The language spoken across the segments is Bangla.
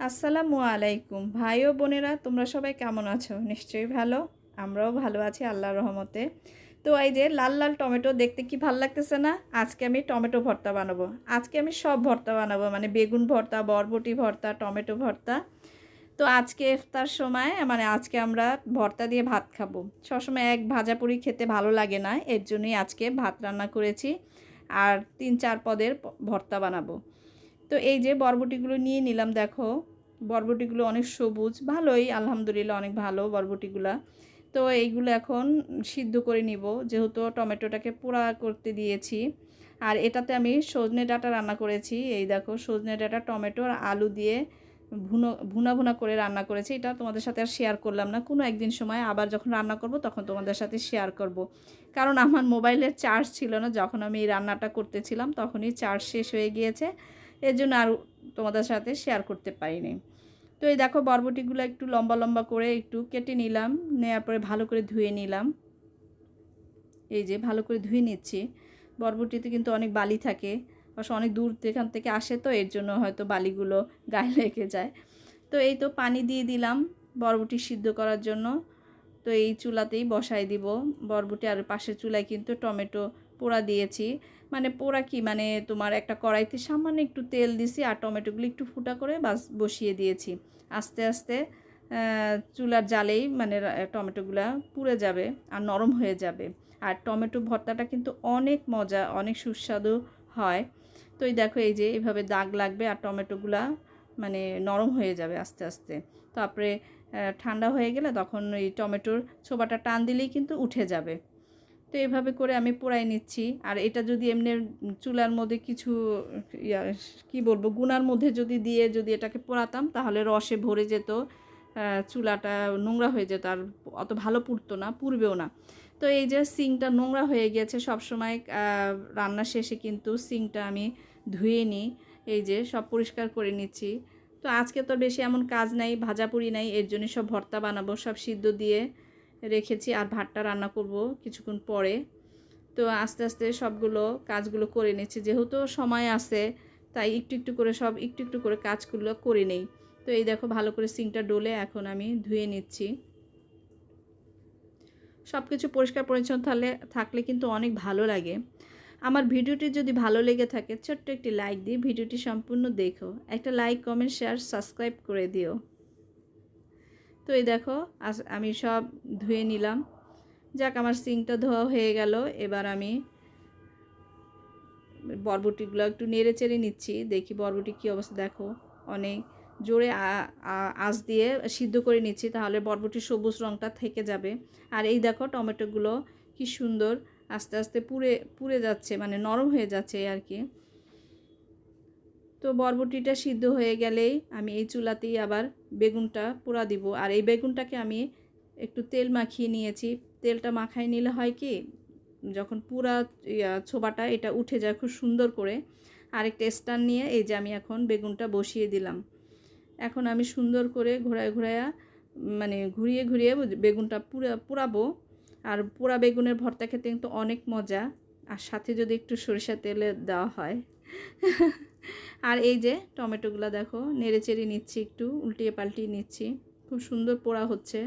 আসসালামু আলাইকুম। ভাই ও বোনেরা, তোমরা সবাই কেমন আছো? নিশ্চয়ই ভালো। আমরাও ভালো আছি আল্লাহর রহমতে। তো এই যে লাল লাল টমেটো দেখতে কি ভালো লাগতেছে না? আজকে আমি টমেটো ভর্তা বানাবো। আজকে আমি সব ভর্তা বানাবো মানে বেগুন ভর্তা, বরবটি ভর্তা, টমেটো ভর্তা। তো আজকে ইফতার সময় মানে আজকে আমরা ভর্তা দিয়ে ভাত খাব। সবসময় এক ভাজাপুরি খেতে ভালো লাগে না, এর জন্যই আজকে ভাত রান্না করেছি। আর তিন চার পদের ভর্তা বানাবো। তো এই যে বরবটিগুলো নিয়ে নিলাম, দেখো। বরবটিগুলো অনেক সবুজ, ভালোই, আলহামদুলিল্লাহ অনেক ভালো বরবটিগুলা। তো এইগুলো এখন সিদ্ধ করে নিব, যেহেতু টমেটোটাকে পোড়া করতে দিয়েছি। আর এটাতে আমি সজনে ডাটা রান্না করেছি, এই দেখো, সজনে ডাটা, টমেটো আর আলু দিয়ে ভুনো, ভুনা ভুনা করে রান্না করেছি। এটা তোমাদের সাথে আর শেয়ার করলাম না, কোনো একদিন সময় আবার যখন রান্না করব তখন তোমাদের সাথে শেয়ার করব। কারণ আমার মোবাইলের চার্জ ছিল না, যখন আমি এই রান্নাটা করতেছিলাম তখনই চার্জ শেষ হয়ে গিয়েছে। এর জন্য আর তোমাদের সাথে শেয়ার করতে পারিনি। তো এই দেখো বরবটিগুলো একটু লম্বা লম্বা করে একটু কেটে নিলাম নেওয়ার পরে ভালো করে ধুয়ে নিলাম। এই যে ভালো করে ধুয়ে নিচ্ছি। বরবটিতে কিন্তু অনেক বালি থাকে, অবশ্য অনেক দূর এখান থেকে আসে তো, এর জন্য হয়তো বালিগুলো গায়ে লেগে যায়। তো এই তো পানি দিয়ে দিলাম বরবটি সিদ্ধ করার জন্য। তো এই চুলাতেই বসাই দিব। বরবটি আর পাশের চুলায় কিন্তু টমেটো পোড়া দিয়েছি। মানে পোড়া কি? মানে তোমার একটা কড়াইতে সামান্য একটু তেল দিছি আর টমেটোগুলো একটু ফুটা করে বাস বসিয়ে দিয়েছি। আস্তে আস্তে চুলার জালেই মানে টমেটোগুলা পুড়ে যাবে আর নরম হয়ে যাবে। আর টমেটো ভর্তাটা কিন্তু অনেক মজা, অনেক সুস্বাদু হয়। তো এই দেখো, এই যে এইভাবে দাগ লাগবে আর টমেটোগুলা মানে নরম হয়ে যাবে আস্তে আস্তে। তারপরে ঠান্ডা হয়ে গেলে তখন এই টমেটোর ছোবাটা টান দিলেই কিন্তু উঠে যাবে। তো এভাবে করে আমি পোড়াই নিচ্ছি। আর এটা যদি এমনি চুলার মধ্যে কিছু, ইয়া, কী বলব, গুনার মধ্যে যদি দিয়ে যদি এটাকে পোড়াতাম, তাহলে রসে ভরে যেত চুলাটা নোংরা হয়ে যেত। আর অত ভালো পুড়তো না, পুড়বেও না। তো এই যে সিংটা নোংরা হয়ে গেছে সবসময় রান্না শেষে কিন্তু সিংটা আমি ধুয়ে নিই। এই যে সব পরিষ্কার করে নিচ্ছি। তো আজকে তো বেশি এমন কাজ নাই, ভাজাপুরি নাই, এর জন্য সব ভর্তা বানাবো, সব সিদ্ধ দিয়ে রেখেছি আর ভাতটা রান্না করব কিছুক্ষণ পরে। তো আস্তে আস্তে সবগুলো কাজগুলো করে নিচ্ছি। যেহেতু সময় আছে, তাই একটু একটু করে সব একটু একটু করে কাজগুলো করে নেই। তো এই দেখো ভালো করে সিংটা ডলে এখন আমি ধুয়ে নিচ্ছি। সব কিছু পরিষ্কার পরিচ্ছন্ন থাকলে থাকলে কিন্তু অনেক ভালো লাগে। আমার ভিডিওটি যদি ভালো লেগে থাকে, ছোট্ট একটি লাইক দিয়ে ভিডিওটি সম্পূর্ণ দেখো। একটা লাইক, কমেন্ট, শেয়ার, সাবস্ক্রাইব করে দিও। তো এই দেখো আমি সব ধুয়ে নিলাম। যাক, আমার সিংটা ধোয়া হয়ে গেল। এবার আমি বরবটিগুলো একটু নেড়ে চেড়ে নিচ্ছি। দেখি বরবটি কী অবস্থা। দেখো, অনেক জোরে আঁচ দিয়ে সিদ্ধ করে নিচ্ছি, তাহলে বরবটির সবুজ রঙটা থেকে যাবে। আর এই দেখো, টমেটোগুলো কি সুন্দর, আস্তে আস্তে পুড়ে পুড়ে যাচ্ছে মানে নরম হয়ে যাচ্ছে আর কি। তো বরবটিটা সিদ্ধ হয়ে গেলেই আমি এই চুলাতেই আবার বেগুনটা পোড়া দিব। আর এই বেগুনটাকে আমি একটু তেল মাখিয়ে নিয়েছি। তেলটা মাখাই নিলে হয় কি, যখন পুরা ছোবাটা এটা উঠে যায় খুব সুন্দর করে, আরেকটা স্ট্যান্ড নিয়ে এই যে আমি এখন বেগুনটা বসিয়ে দিলাম। এখন আমি সুন্দর করে ঘোরায় ঘোরায়া মানে ঘুরিয়ে ঘুরিয়ে বেগুনটা পুরা পুরাবো আর পোড়া বেগুনের ভর্তা খেতে কিন্তু অনেক মজা। আর সাথে যদি একটু সরিষা তেলে দেওয়া হয়। আর এই যে টমেটোগুলো দেখো, নেড়ে চেড়ে নিচ্ছি একটু, উল্টিয়ে পাল্টিয়ে নিচ্ছি। খুব সুন্দর পোড়া হচ্ছে।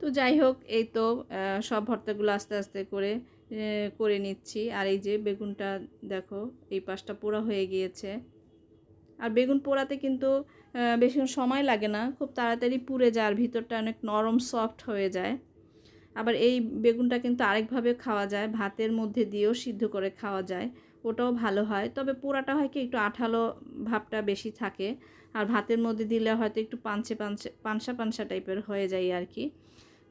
তো যাই হোক, এই তো সব ভর্তাগুলো আস্তে আস্তে করে করে নিচ্ছি। আর এই যে বেগুনটা দেখো, এই পাশটা পোড়া হয়ে গিয়েছে। আর বেগুন পোড়াতে কিন্তু বেশিক্ষণ সময় লাগে না, খুব তাড়াতাড়ি পুড়ে যায় আর ভিতরটা অনেক নরম, সফট হয়ে যায়। আবার এই বেগুনটা কিন্তু আরেকভাবে খাওয়া যায়, ভাতের মধ্যে দিয়েও সিদ্ধ করে খাওয়া যায়, ওটাও ভালো হয়। তবে পোড়াটা হয় কি, একটু আঠালো ভাবটা বেশি থাকে, আর ভাতের মধ্যে দিলে হয়তো একটু পাঞ্চে পাঞ্চে পানসা পানসা টাইপের হয়ে যায় আর কি।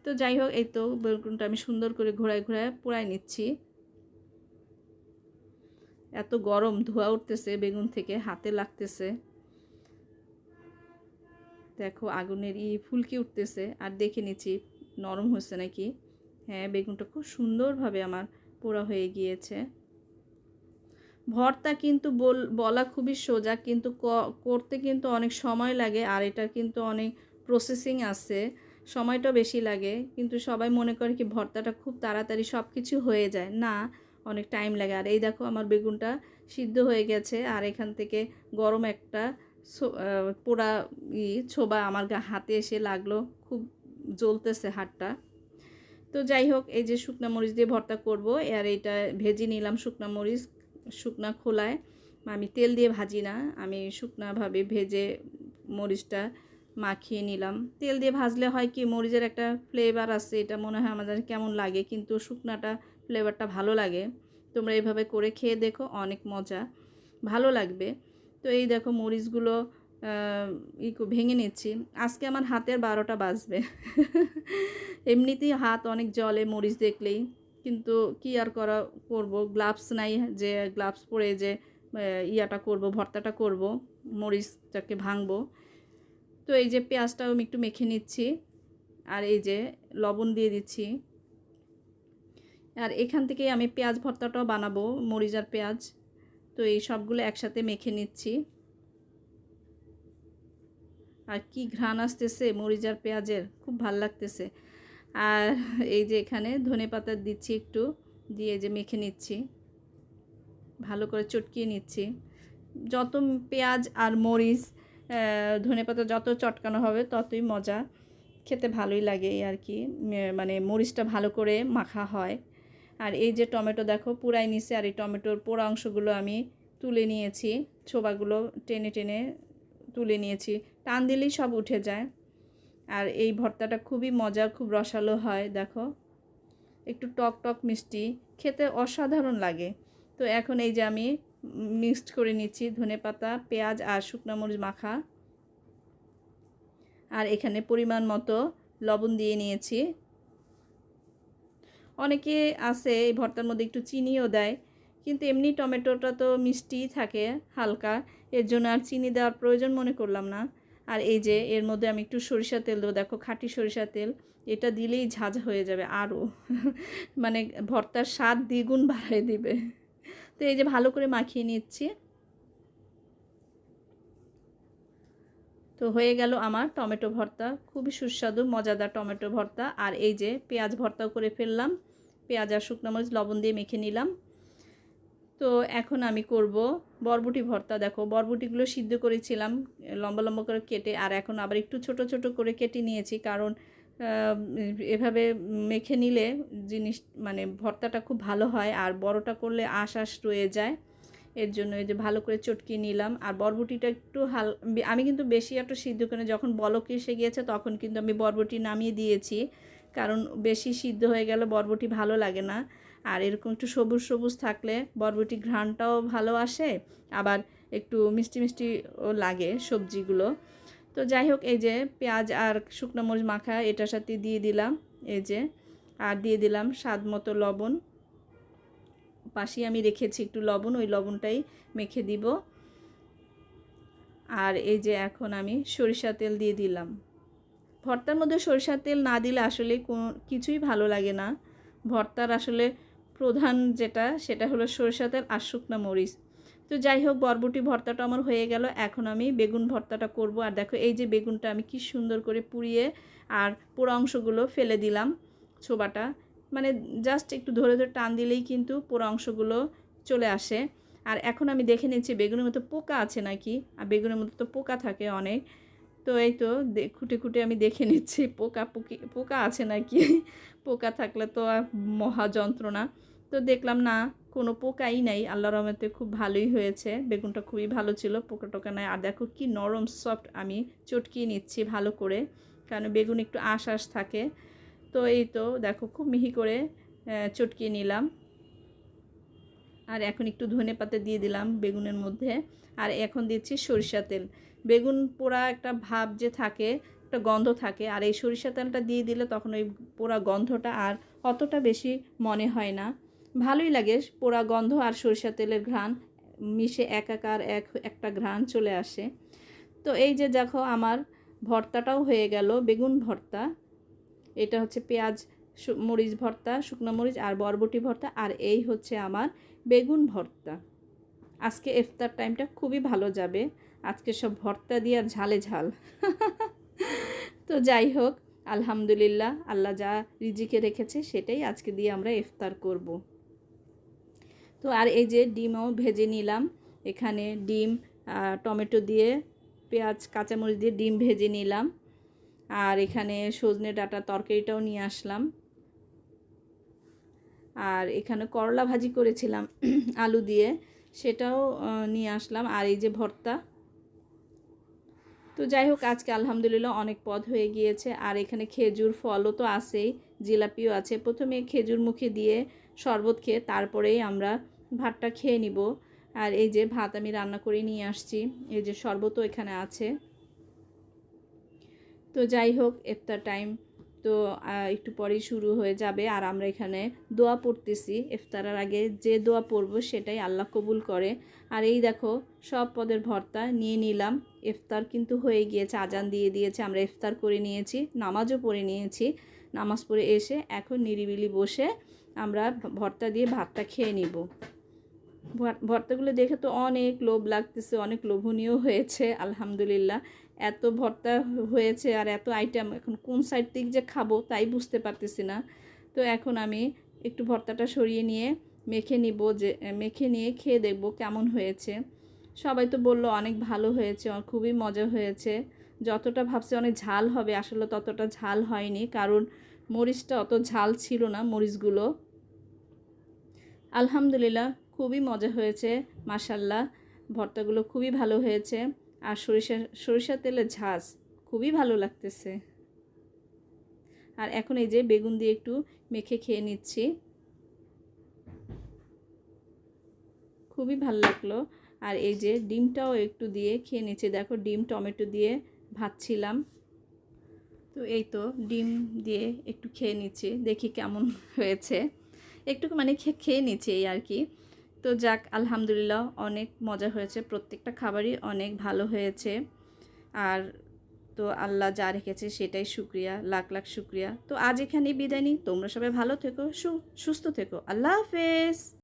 তো যাই হোক, এই তো বেগুনটা আমি সুন্দর করে ঘোরায় ঘোরায় পোড়ায় নিচ্ছি। এত গরম, ধোয়া উঠতেছে বেগুন থেকে, হাতে লাগতেছে। দেখো, আগুনের ই ফুলকি উঠতেছে, আর দেখে নিচ্ছি নরম হয়েছে নাকি? হ্যাঁ বেগুনটা খুব সুন্দরভাবে আমার পোড়া হয়ে গিয়েছে। ভর্তা কিন্তু বল, বলা খুবই সোজা, কিন্তু করতে কিন্তু অনেক সময় লাগে, আর এটা কিন্তু অনেক প্রসেসিং আছে সময়টা বেশি লাগে, কিন্তু সবাই মনে করে কি ভর্তাটা খুব তাড়াতাড়ি সব কিছু হয়ে যায়। না, অনেক টাইম লাগে। আর এই দেখো আমার বেগুনটা সিদ্ধ হয়ে গেছে, আর এখান থেকে গরম একটা পোড়া ই ছোবা আমার হাতে এসে লাগল। খুব জ্বলতেছে হাতটা তো যাই হোক, এই যে শুকনা মরিচ দিয়ে ভর্তা করব, আর এইটা ভেজে নিলাম শুকনা মরিচ, শুকনা খোলায়। আমি তেল দিয়ে ভাজি না, আমি শুকনাভাবে ভেজে মরিচটা মাখিয়ে নিলাম। তেল দিয়ে ভাজলে হয় কি, মরিচের একটা ফ্লেভার আছে, এটা মনে হয় আমাদের কেমন লাগে, কিন্তু শুকনাটা ফ্লেভারটা ভালো লাগে। তোমরা এইভাবে করে খেয়ে দেখো, অনেক মজা, ভালো লাগবে। তো এই দেখো মরিচগুলো ই ভেঙে নিচ্ছি। আজকে আমার হাতের বারোটা বাজবে। এমনিতেই হাত অনেক জলে, মরিচ দেখলেই। কিন্তু কি আর করা করব? গ্লাভস নাই যে, গ্লাভস পরে যে ইয়াটা করব, ভর্তাটা করব, মরিচটাকে ভাঙবো। তো এই যে পেঁয়াজটাও আমি একটু মেখে নিচ্ছি। আর এই যে লবণ দিয়ে দিচ্ছি। আর এখান থেকে আমি পেঁয়াজ ভর্তাটাও বানাবো, মরিচ আর পেঁয়াজ। তো এই সবগুলো একসাথে মেখে নিচ্ছি। আর কি ঘ্রাণ আসতেছে মরিচ আর পেঁয়াজের, খুব ভালো লাগতেছে। আর এই যে এখানে ধনে পাতা দিচ্ছি একটু, দিয়ে যে মেখে নিচ্ছি। ভালো করে চটকিয়ে নিচ্ছি। যত পেঁয়াজ আর মরিচ ধনে পাতা যত চটকানো হবে ততই মজা। খেতে ভালোই লাগে আর কি মানে মরিচটা ভালো করে মাখা হয়। আর এই যে টমেটো দেখো, পুরাই নিছে আর এই টমেটোর পোড়া অংশগুলো আমি তুলে নিয়েছি। ছোবাগুলো টেনে টেনে তুলে নিয়েছি। টান দিলেই সব উঠে যায়। আর এই ভর্তাটা খুবই মজার, খুব রসালো হয়, দেখো। একটু টক টক মিষ্টি, খেতে অসাধারণ লাগে। তো এখন এই যে আমি মিক্সড করে নিচ্ছি ধনে পাতা, পেঁয়াজ আর শুকনো মরিচ মাখা। আর এখানে পরিমাণ মতো লবণ দিয়ে নিয়েছি। অনেকে আছে এই ভর্তার মধ্যে একটু চিনিও দেয় কিন্তু এমনি টমেটোটা তো মিষ্টিই থাকে, হালকা। এর জন্য আর চিনি দেওয়ার প্রয়োজন মনে করলাম না। আর এই যে, এর মধ্যে আমি একটু সরিষা তেল দেবো। দেখো, খাঁটি সরিষা তেল। এটা দিলেই ঝাঁঝ হয়ে যাবে আরও। মানে ভর্তার স্বাদ দ্বিগুণ বাড়ায় দিবে। তো এই যে, ভালো করে মাখিয়ে নিচ্ছি। তো হয়ে গেল আমার টমেটো ভর্তা। খুবই সুস্বাদু, মজাদার টমেটো ভর্তা। আর এই যে, পেঁয়াজ ভর্তাও করে ফেললাম। পেঁয়াজ আর শুকনো মরিচ লবণ দিয়ে মেখে নিলাম। তো এখন আমি করব বরবটি ভর্তা। দেখো, বরবটিগুলো সিদ্ধ করেছিলাম, লম্বা লম্বা করে কেটে, আর এখন আবার একটু ছোট ছোট করে কেটে নিয়েছি, কারণ এভাবে মেখে নিলে জিনিস মানে ভর্তাটা খুব ভালো হয়, আর বড়টা করলে আশ আশ রয়ে যায়। এর জন্য এই যে ভালো করে চটকিয়ে নিলাম, আর বরবটিটা একটু হাল, আমি কিন্তু বেশি একটু সিদ্ধ করে যখন বলক এসে গিয়েছে তখন কিন্তু আমি বরবটি নামিয়ে দিয়েছি, কারণ বেশি সিদ্ধ হয়ে গেলে বরবটি ভালো লাগে না। আর এরকম একটু সবুজ সবুজ থাকলে বরবটি ঘ্রাণটাও ভালো আসে, আবার একটু মিষ্টি মিষ্টিও লাগে সবজিগুলো। তো যাই হোক, এই যে পেঁয়াজ আর শুকনো মরিচ মাখা, এটার সাথে দিয়ে দিলাম, এই যে, আর দিয়ে দিলাম স্বাদ মতো লবণ। পাশে আমি রেখেছি একটু লবণ, ওই লবণটাই মেখে দিব। আর এই যে এখন আমি সরিষা তেল দিয়ে দিলাম। ভর্তার মধ্যে সরিষার তেল না দিলে আসলে কোনো কিছুই ভালো লাগে না। ভর্তার আসলে প্রধান যেটা, সেটা হলো সরিষা তেল আর শুকনো মরিচ। তো যাই হোক, বরবটি ভর্তাটা আমার হয়ে গেল। এখন আমি বেগুন ভর্তাটা করব। আর দেখো, এই যে বেগুনটা আমি কি সুন্দর করে পুড়িয়ে আর পোড়া অংশগুলো ফেলে দিলাম ছোবাটা। মানে জাস্ট একটু ধরে ধরে টান দিলেই কিন্তু পোড়া অংশগুলো চলে আসে। আর এখন আমি দেখে নিচ্ছি, বেগুনের মতো পোকা আছে নাকি? আর বেগুনের মতো তো পোকা থাকে অনেক। তো এই তো খুঁটে খুঁটে আমি দেখে নিচ্ছি, পোকা পুকি, পোকা আছে নাকি? পোকা থাকলে তো মহা যন্ত্রণা। তো দেখলাম না, কোনো পোকাই নাই। আল্লাহ রহমতে খুব ভালোই হয়েছে। বেগুনটা খুবই ভালো ছিল পোকা টোকা নাই। আর দেখো কি নরম সফট আমি চটকিয়ে নিচ্ছি ভালো করে, কারণ বেগুন একটু আশ আশ থাকে। তো এই তো দেখো খুব মিহি করে চটকিয়ে নিলাম। আর এখন একটু ধনে পাতা দিয়ে দিলাম বেগুনের মধ্যে। আর এখন দিচ্ছি সরিষা তেল। বেগুন পোড়া একটা ভাব যে থাকে, একটা গন্ধ থাকে, আর এই সরিষা তেলটা দিয়ে দিলে তখন ওই পোড়া গন্ধটা আর অতটা বেশি মনে হয় না। ভালোই লাগে, পোড়া গন্ধ আর সরিষা তেলের ঘ্রাণ, মিশে একাকার এক, একটা ঘ্রাণ চলে আসে। তো এই যে দেখো আমার ভর্তাটাও হয়ে গেল, বেগুন ভর্তা। এটা হচ্ছে পেঁয়াজ মরিচ ভর্তা, শুকনো মরিচ আর বরবটি ভর্তা আর এই হচ্ছে আমার বেগুন ভর্তা। আজকে ইফতার টাইমটা খুবই ভালো যাবে। আজকে সব ভর্তা দিয়ে আর ঝালে ঝাল। তো যাই হোক, আলহামদুলিল্লাহ, আল্লাহ যা রিজিকে রেখেছে সেটাই আজকে দিয়ে আমরা ইফতার করব। তো আর এই যে ডিমও ভেজে নিলাম। এখানে ডিম টমেটো দিয়ে, পেঁয়াজ, কাঁচামরিচ দিয়ে ডিম ভেজে নিলাম। আর এখানে সজনে ডাটা তরকারিটাও নিয়ে আসলাম। আর এখানে করলা ভাজি করেছিলাম আলু দিয়ে, সেটাও নিয়ে আসলাম। আর এই যে ভর্তা। তো যাই হোক, আজকে আলহামদুলিল্লাহ অনেক পদ হয়ে গিয়েছে। আর এখানে খেজুর ফলও তো আছেই, জিলাপিও আছে। প্রথমে খেজুর মুখে দিয়ে শরবত খেয়ে, তারপরেই আমরা ভাতটা খেয়ে নিব। আর এই যে ভাত আমি রান্না করে নিয়ে আসছি, এই যে শরবতও এখানে আছে। তো যাই হোক, ইফতার টাইম। তো একটু পরেই শুরু হয়ে যাবে। আর আমরা এখানে দোয়া পড়তেছি। ইফতারের আগে যে দোয়া পড়ব সেটাই আল্লাহ কবুল করে। আর এই দেখো, সব পদের ভর্তা নিয়ে নিলাম। ইফতার কিন্তু হয়ে গিয়েছে, আজান দিয়ে দিয়েছে। আমরা ইফতার করে নিয়েছি, নামাজও পড়ে নিয়েছি। নামাজ পড়ে এসে এখন নিরিবিলি বসে আমরা ভর্তা দিয়ে ভাতটা খেয়ে নিব। ভর্তাগুলো দেখে তো অনেক লোভ লাগতেছে, অনেক লোভনীয় হয়েছে, আলহামদুলিল্লাহ। এত ভর্তা হয়েছে আর এত আইটেম এখন কোন সাইড থেকে যে খাব তাই বুঝতে পারতেছি না। তো এখন আমি একটু ভর্তাটা সরিয়ে নিয়ে মেখে নিব যে, মেখে নিয়ে খেয়ে দেখব কেমন হয়েছে। সবাই তো বলল অনেক ভালো হয়েছে খুবই মজা হয়েছে। যতটা ভাবছে অনেক ঝাল হবে, আসলে ততটা ঝাল হয়নি, কারণ মরিচটা অত ঝাল ছিল না মরিচগুলো। আলহামদুলিল্লাহ, খুবই মজা হয়েছে মাসাল্লাহ ভর্তাগুলো খুবই ভালো হয়েছে। আর সরিষা সরিষা তেলের ঝাঁজ খুবই ভালো লাগতেছে। আর এখন এই যে বেগুন দিয়ে একটু মেখে খেয়ে নিচ্ছি। খুবই ভালো লাগল। আর এই যে ডিমটাও একটু দিয়ে খেয়ে নিচ্ছি। দেখো ডিম, টমেটো দিয়ে ভাজছিলাম। তো এই তো ডিম দিয়ে একটু খেয়ে নিচ্ছি। দেখি কেমন হয়েছে। একটু মানে খেয়ে নিচ্ছি এই আর কি। তো যাক, আলহামদুলিল্লাহ অনেক মজা হয়েছে, প্রত্যেকটা খাবারই অনেক ভালো হয়েছে। আর তো আল্লাহ যা রেখেছে সেটাই শুক্রিয়া, লাখ লাখ শুক্রিয়া। তো আজ এখানেই বিদায় নিই, তোমরা সবাই ভালো থেকো সুস্থ থেকো। আল্লাহ হাফেজ!